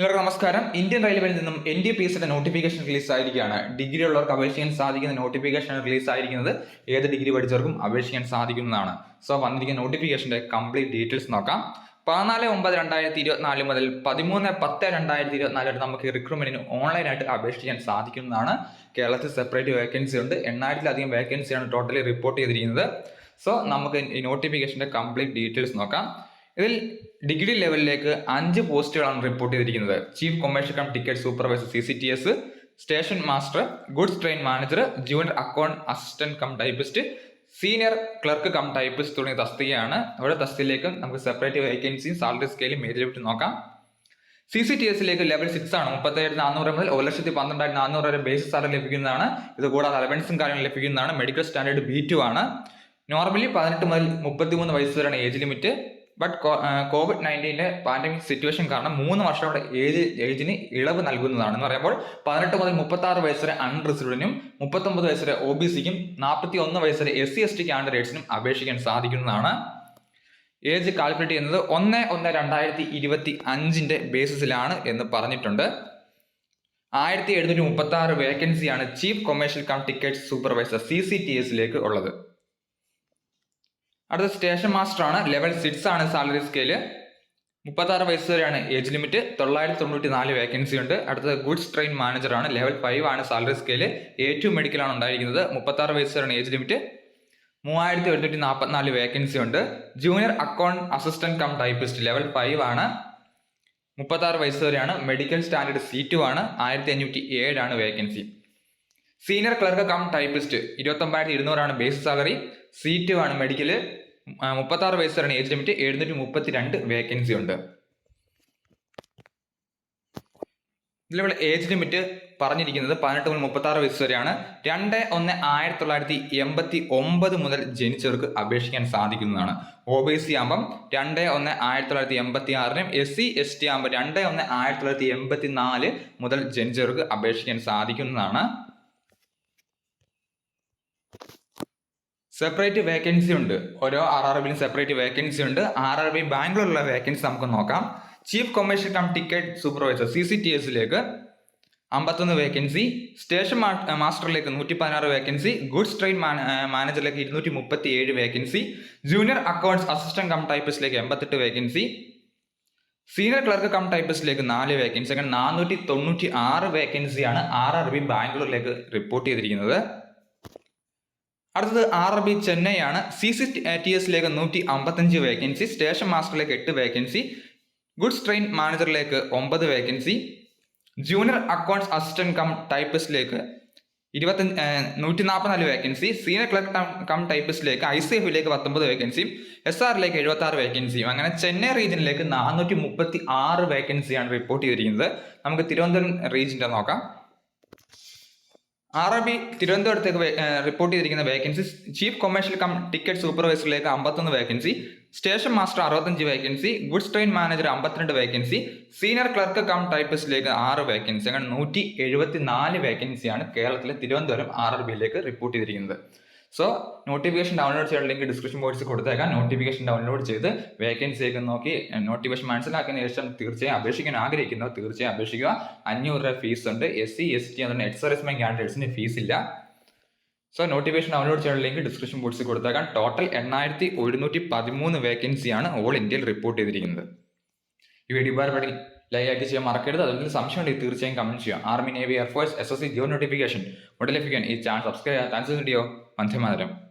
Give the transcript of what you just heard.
എല്ലാവർക്കും നമസ്കാരം. ഇന്ത്യൻ റെയിൽവേയിൽ നിന്നും എൻ ഡി പി എസിന്റെ നോട്ടിഫിക്കേഷൻ റിലീസ് ആയിരിക്കുകയാണ്. ഡിഗ്രി ഉള്ളവർക്ക് അപേക്ഷിക്കാൻ സാധിക്കുന്ന നോട്ടിഫിക്കേഷൻ റിലീസ് ആയിരിക്കുന്നത് ഏത് ഡിഗ്രി പഠിച്ചവർക്കും അപേക്ഷിക്കാൻ സാധിക്കുന്നതാണ്. സോ വന്നിരിക്കുന്ന നോട്ടിഫിക്കേഷന്റെ കംപ്ലീറ്റ് ഡീറ്റെയിൽസ് നോക്കാം. പതിനാല് ഒമ്പത് രണ്ടായിരത്തി ഇരുപത്തിനാല് മുതൽ പതിമൂന്ന് പത്ത് രണ്ടായിരത്തി ഇരുപത്തിനാല് വരെ നമുക്ക് റിക്രൂട്ട്മെന്റിന് ഓൺലൈനായിട്ട് അപേക്ഷിക്കാൻ സാധിക്കുന്നതാണ്. കേരളത്തിൽ സെപ്പറേറ്റ് വേക്കൻസി ഉണ്ട്. എണ്ണായിരത്തിലധികം വേക്കൻസിയാണ് ടോട്ടലി റിപ്പോർട്ട് ചെയ്തിരിക്കുന്നത്. സോ നമുക്ക് ഈ നോട്ടിഫിക്കേഷന്റെ കംപ്ലീറ്റ് ഡീറ്റെയിൽസ് നോക്കാം. ഇതിൽ ഡിഗ്രി ലെവലിലേക്ക് അഞ്ച് പോസ്റ്റുകളാണ് റിപ്പോർട്ട് ചെയ്തിരിക്കുന്നത്. Chief commercial cum ticket supervisor C C T S station master goods train manager junior account assistant cum typist senior clerk cum typist തുടങ്ങിയ തസ്തികയാണ്. ഓരോ തസ്തികയിലേക്കും നമുക്ക് സെപ്പറേറ്റ് വേക്കൻസിയും സാലറി സ്കെയിലും ലിമിറ്റ് നോക്കാം. സി സി ടി എസിലേക്ക് ലെവൽ സിക്സ് ആണ്. മുപ്പത്തേഴ് നാനൂറ് മുതൽ ഒരു ലക്ഷത്തി പന്ത്രണ്ടായിരത്തി നാനൂറ് വരെ ബേസിക് സാലറി ലഭിക്കുന്നതാണ്. ഇത് കൂടാതെ അലവൻസും കാര്യങ്ങളും ലഭിക്കുന്നതാണ്. മെഡിക്കൽ സ്റ്റാൻഡേർഡ് ബി ടു ആണ്. നോർമലി പതിനെട്ട് മുതൽ മുപ്പത്തി മൂന്ന് വയസ്സ് വരെയാണ് ഏജ് ലിമിറ്റ് ബട്ട് കോവിഡ് നയന്റീന്റെ പാൻഡമിക് സിറ്റുവേഷൻ കാരണം മൂന്ന് വർഷത്തോടെ ഏജ് ഏജിന് ഇളവ് നൽകുന്നതാണ് എന്ന് പറയുമ്പോൾ പതിനെട്ട് മുതൽ മുപ്പത്തി ആറ് വയസ്സ് വരെ അൺറിസർവ്ഡിനും മുപ്പത്തൊമ്പത് വയസ്സ് വരെ ഒ ബി സിക്കും നാൽപ്പത്തി ഒന്ന് വയസ്സ് വരെ എസ് സി എസ് ടി കാൻഡിഡേറ്റ്സിനും അപേക്ഷിക്കാൻ സാധിക്കുന്നതാണ്. ഏജ് കാൽക്കുലേറ്റ് ചെയ്യുന്നത് ഒന്ന് ഒന്ന് രണ്ടായിരത്തി ഇരുപത്തി അഞ്ചിന്റെ ബേസിസിലാണ് എന്ന് പറഞ്ഞിട്ടുണ്ട്. ആയിരത്തി എഴുന്നൂറ്റി മുപ്പത്തി ആറ് വേക്കൻസിയാണ് chief commercial cum ticket supervisor C C T എസിലേക്ക് ഉള്ളത്. അടുത്ത സ്റ്റേഷൻ മാസ്റ്റർ ആണ്. ലെവൽ സിക്സ് ആണ് സാലറി സ്കെയിൽ മുപ്പത്തി ആറ് വയസ്സ് വരെയാണ് ഏജ് ലിമിറ്റ് തൊള്ളായിരത്തി തൊണ്ണൂറ്റി നാല് വേക്കൻസി ഉണ്ട്. അടുത്തത് ഗുഡ്സ് ട്രെയിൻ മാനേജർ ആണ്. ലെവൽ ഫൈവ് ആണ് salary scale A two medical ആണ് ഉണ്ടായിരിക്കുന്നത്. മുപ്പത്തി ആറ് വയസ്സ് വരെയാണ് ഏജ് ലിമിറ്റ് മൂവായിരത്തി എഴുന്നൂറ്റി നാൽപ്പത്തിനാല് വേക്കൻസി ഉണ്ട്. Junior account assistant cum typist level five ആണ്. മുപ്പത്തി ആറ് വയസ്സ് വരെയാണ് മെഡിക്കൽ സ്റ്റാൻഡേർഡ് സി ടു ആണ്. ആയിരത്തി അഞ്ഞൂറ്റി ഏഴാണ് vacancy senior clerk cum typist ഇരുപത്തൊമ്പതിനായിരത്തി ഇരുന്നൂറാണ് ബേസ് സാലറി സി വേണം മെഡിക്കൽ മുപ്പത്തി ആറ് വയസ്സ് വരെയാണ് ഏജ് ലിമിറ്റ് എഴുന്നൂറ്റി മുപ്പത്തി രണ്ട് വേക്കൻസി ഉണ്ട്. ഇതിലുള്ള ഏജ് ലിമിറ്റ് പറഞ്ഞിരിക്കുന്നത് പതിനെട്ട് മുതൽ മുപ്പത്തി ആറ് വയസ്സ് വരെയാണ് രണ്ട് ഒന്ന് ആയിരത്തി തൊള്ളായിരത്തി എൺപത്തി ഒമ്പത് മുതൽ ജനിച്ചവർക്ക് അപേക്ഷിക്കാൻ സാധിക്കുന്നതാണ്. ഒ ബി സി ആകുമ്പം രണ്ട് ഒന്ന് ആയിരത്തി തൊള്ളായിരത്തി എൺപത്തി ആറിനും എസ് സി എസ് ടി ആകുമ്പോൾ രണ്ട് ഒന്ന് ആയിരത്തി തൊള്ളായിരത്തി എൺപത്തി നാല് മുതൽ ജനിച്ചവർക്ക് അപേക്ഷിക്കാൻ സാധിക്കുന്നതാണ്. സെപ്പറേറ്റ് വേക്കൻസി ഉണ്ട്. ഓരോ ആർ ആർ ബിയിലും സെപ്പറേറ്റ് വേക്കൻസി ഉണ്ട്. ആർ ആർ ബി ബാംഗ്ലൂരിലുള്ള വേക്കൻസി നമുക്ക് നോക്കാം. Chief commercial cum ticket supervisor C C T എസിലേക്ക് അമ്പത്തൊന്ന് വേക്കൻസി സ്റ്റേഷൻ മാസ്റ്ററിലേക്ക് നൂറ്റി പതിനാറ് വേക്കൻസി ഗുഡ്സ് ട്രെയിൻ മാനേജറിലേക്ക് ഇരുന്നൂറ്റി മുപ്പത്തി ഏഴ് vacancy junior accounts assistant cum ടൈപ്പിസ്റ്റിലേക്ക് എൺപത്തെട്ട് വേക്കൻസി സീനിയർ ക്ലർക്ക് കം ടൈപ്പിസ്റ്റിലേക്ക് നാല് വേക്കൻസി അങ്ങനെ നാനൂറ്റി തൊണ്ണൂറ്റി ആറ് വേക്കൻസിയാണ് ആർ ആർ ബി ബാംഗ്ലൂരിലേക്ക് റിപ്പോർട്ട് ചെയ്തിരിക്കുന്നത്. അടുത്തത് ആർ ബി ചെന്നൈ ആണ് സി സി ടി എസിലേക്ക് നൂറ്റി അമ്പത്തഞ്ച് വേക്കൻസി സ്റ്റേഷൻ മാസ്റ്ററിലേക്ക് എട്ട് വേക്കൻസി ഗുഡ്സ് ട്രെയിൻ മാനേജറിലേക്ക് ഒമ്പത് vacancy junior accounts assistant cum ടൈപ്പിസ്റ്റിലേക്ക് ഇരുപത്തഞ്ച് നൂറ്റി നാൽപ്പത്തിനാല് വേക്കൻസി സീനിയർ ക്ലർക്ക് കം ടൈപ്പിസ്റ്റിലേക്ക് ഐ സി എഫിലേക്ക് പത്തൊമ്പത് വേക്കൻസിയും എസ് ആറിലേക്ക് എഴുപത്തി ആറ് വേക്കൻസിയും അങ്ങനെ ചെന്നൈ റീജിയനിലേക്ക് നാനൂറ്റി മുപ്പത്തി ആറ് വേക്കൻസിയാണ് റിപ്പോർട്ട് ചെയ്തിരിക്കുന്നത്. നമുക്ക് തിരുവനന്തപുരം റീജിയന്റെ നോക്കാം. ആർ ആർ ബി തിരുവനന്തപുരത്തേക്ക് റിപ്പോർട്ട് ചെയ്തിരിക്കുന്ന vacancy chief commercial cum ticket സൂപ്പർവൈസറിലേക്ക് അമ്പത്തൊന്ന് വേക്കൻസി സ്റ്റേഷൻ മാസ്റ്റർ അറുപത്തഞ്ച് വേക്കൻസി ഗുഡ്സ് ട്രെയിൻ മാനേജർ അമ്പത്തിരണ്ട് വേക്കൻസി സീനിയർ ക്ലർക്ക് കം ടൈപ്പിസ്റ്റിലേക്ക് ആറ് വേക്കൻസി അങ്ങനെ നൂറ്റി എഴുപത്തി നാല് വേക്കൻസിയാണ് കേരളത്തിലെ തിരുവനന്തപുരം ആർ ആർ ബിയിലേക്ക് റിപ്പോർട്ട് ചെയ്തിരിക്കുന്നത്. സോ നോട്ടിഫിക്കേഷൻ ഡൗൺലോഡ് ചെയ്യാൻ ലിങ്ക് ഡിസ്ക്രിപ്ഷൻ ബോക്സിൽ കൊടുത്തേക്കാം. നോട്ടിഫിക്കേഷൻ ഡൗൺലോഡ് ചെയ്ത് വേക്കൻസി ഒക്കെ നോക്കി. നോട്ടിഫിക്കേഷൻ മനസ്സിലാക്കിയതിന് ശേഷം തീർച്ചയായും അപേക്ഷിക്കാൻ ആഗ്രഹിക്കുന്നവർ തീർച്ചയായും അപേക്ഷിക്കുക. അഞ്ഞൂറ് രൂപ ഫീസ് ഉണ്ട്. എസ് സി എസ് ടി അതുകൊണ്ട് എക്സ് സർവീസ്മെൻ കാൻഡിഡേറ്റ്സിന് ഫീസ് ഇല്ല. സോ നോട്ടിഫിക്കേഷൻ ഡൗൺലോഡ് ചെയ്യാൻ ലിങ്ക് ഡിസ്ക്രിപ്ഷൻ ബോക്സിൽ കൊടുത്തേക്കാം. ടോട്ടൽ എണ്ണായിരത്തി ഒരുന്നൂറ്റി പതിമൂന്ന് വേക്കൻസിയാണ് ഓൾ ഇന്ത്യയിൽ റിപ്പോർട്ട് ചെയ്തിരിക്കുന്നത്. ഈ വീഡിയോ ഉപകാരപ്പെടി ലൈക്ക് ചെയ്യാൻ മറക്കരുത്. അതുപോലെ സംശയം ഉണ്ടെങ്കിൽ തീർച്ചയായും കമന്റ് ചെയ്യാം. Army navy air force S S C Jio notification ഉടൻ ലഭിക്കാൻ ഈ ചാനൽ സബ്സ്ക്രൈബ് ചെയ്യാൻ ചാൻസസ് ഉണ്ടോ മന്ധ്യമാതരം മാതരം.